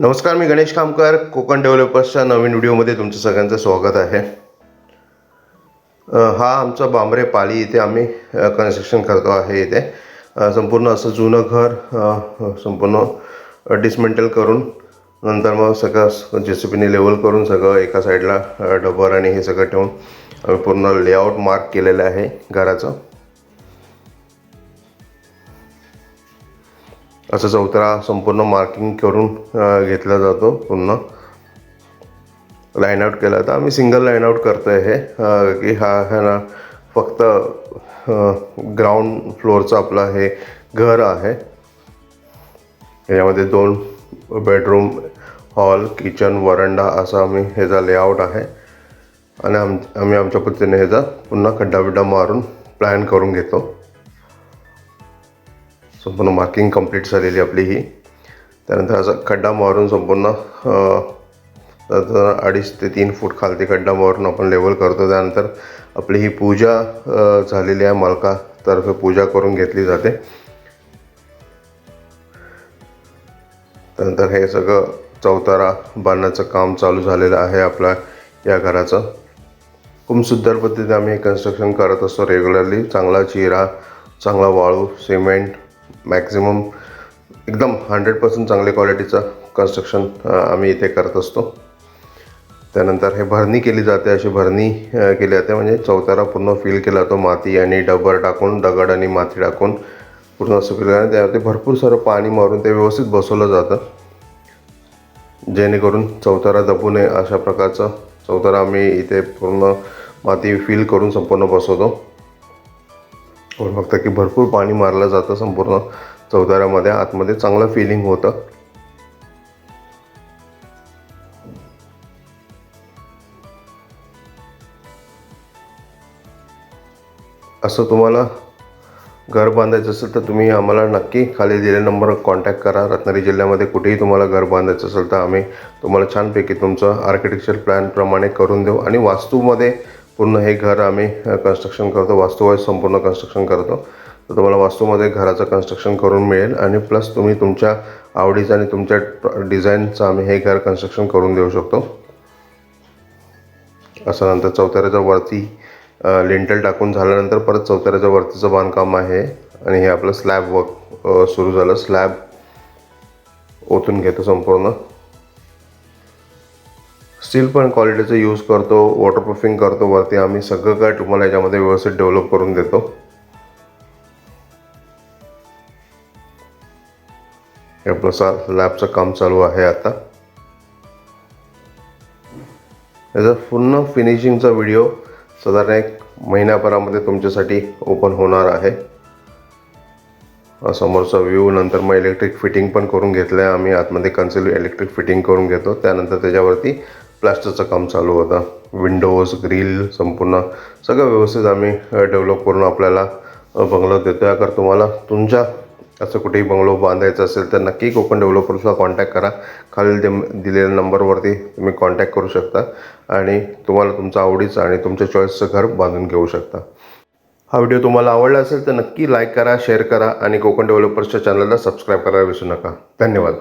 नमस्कार मी गणेश कामकर कोकण डेव्हलपर्सच्या नवीन व्हिडिओमध्ये तुमचं सगळ्यांचं स्वागत आहे. हा आमचा बांबरे पाली इथे आम्ही कन्स्ट्रक्शन करतो आहे इथे. संपूर्ण असं जुनं घर संपूर्ण डिसमेंटल करून नंतर मग सगळं जे सी पीने लेवल करून सगळं एका साईडला डबर आणि हे सगळं ठेवून आम्ही पूर्ण लेआउट मार्क केलेलं आहे घराचं. असं चौतरा संपूर्ण मार्किंग करून घेतला जातो पूर्ण लाईन आउट केला. तर आम्ही सिंगल लाईन आउट करतो आहे हे की हा है ना फक्त ग्राउंड फ्लोअरचं आपलं हे घर आहे. याच्यामध्ये दोन बेडरूम हॉल किचन वरंडा असा आम्ही ह्याचा लेआउट आहे. आणि आम आम्ही आमच्या पद्धतीने ह्याचा पुन्हा खड्डा बिड्डा मारून प्लॅन करून घेतो. संपूर्ण मार्किंग कंप्लीट झालेली आपली ही. त्यानंतर असा खड्डा मारून संपूर्ण अडीच ते तीन फूट खालती खड्डा मारून आपण लेवल करतो. त्यानंतर आपली ही पूजा झालेली आहे. मालकातर्फे पूजा करून घेतली जाते. त्यानंतर हे सगळं चौतारा बांधण्याचं काम चालू झालेलं आहे आपल्या या घराचं. खूप सुंदर पद्धतीने आम्ही हे कन्स्ट्रक्शन करत असतो रेग्युलरली चांगला चिरा चांगला वाळू सिमेंट मॅक्झिमम एकदम हंड्रेड पर्सेंट चांगल्या क्वालिटीचं कन्स्ट्रक्शन आम्ही इथे करत असतो. त्यानंतर हे भरणी केली जाते अशी भरणी केली जाते. म्हणजे चौतारा पूर्ण फिल केला जातो माती आणि डबर टाकून दगड आणि माती टाकून पूर्ण असं फिल आणि त्यावरती भरपूर सारं पाणी मारून ते व्यवस्थित बसवलं जातं. जेणेकरून चौतारा दबू नये अशा प्रकारचं चौतारा आम्ही इथे पूर्ण माती फिल करून संपूर्ण बसवतो. पण फक्त की भरपूर पाणी मारलं जातं संपूर्ण चौदाऱ्यामध्ये. आतमध्ये चांगलं फिलिंग होतं. असं तुम्हाला घर बांधायचं असेल तर तुम्ही आम्हाला नक्की खाली दिलेल्या नंबरवर कॉन्टॅक्ट करा. रत्नागिरी जिल्ह्यामध्ये कुठेही तुम्हाला घर बांधायचं असेल तर आम्ही तुम्हाला छानपैकी तुमचं आर्किटेक्चर प्लॅनप्रमाणे करून देऊ. आणि वास्तूमध्ये पूर्ण हे घर आम्ही कन्स्ट्रक्शन करतो. वास्तूवाईज संपूर्ण कन्स्ट्रक्शन करतो. तर तुम्हाला वास्तूमध्ये घराचं कन्स्ट्रक्शन करून मिळेल आणि प्लस तुम्ही तुमच्या आवडीचं आणि तुमच्या डिझाईनचं आम्ही हे घर कन्स्ट्रक्शन करून देऊ शकतो. असं नंतर चौथऱ्याच्या वरती लिंटल टाकून झाल्यानंतर परत चौथऱ्याच्या वरतीचं बांधकाम आहे आणि हे आपलं स्लॅब वर्क सुरू झालं. स्लॅब ओतून घेतो संपूर्ण. स्टील पण क्वालिटीचं यूज करतो वॉटरप्रूफिंग करतो वरती आम्ही सगळं काय तुम्हाला याच्यामध्ये व्यवस्थित डेव्हलप करून देतो. हे आपलं सा लॅबचं काम चालू आहे आता. याचा पूर्ण फिनिशिंगचा व्हिडिओ साधारण एक महिन्याभरामध्ये तुमच्यासाठी ओपन होणार आहे. समोरचा व्ह्यू नंतर मग इलेक्ट्रिक फिटिंग पण करून घेतलं आहे आम्ही आतमध्ये कन्सिल इलेक्ट्रिक फिटिंग करून घेतो. त्यानंतर त्याच्यावरती प्लास्टरचं काम चालू होतं. विंडोज ग्रिल संपूर्ण सगळं व्यवस्थित आम्ही डेव्हलप करून आपल्याला बंगलो देतो. आहे अगर तुम्हाला तुमच्या असं कुठेही बंगलो बांधायचा असेल तर नक्की कोकण डेव्हलपर्सला कॉन्टॅक्ट करा. खालील दे दिलेल्या नंबरवरती तुम्ही कॉन्टॅक्ट करू शकता आणि तुम्हाला तुमचं आवडीचं आणि तुमच्या चॉईसचं घर बांधून घेऊ शकता. हा व्हिडिओ तुम्हाला आवडला असेल तर नक्की लाईक करा शेअर करा आणि कोकण डेव्हलपर्सच्या चॅनलला सबस्क्राईब करायला विसरू नका. धन्यवाद.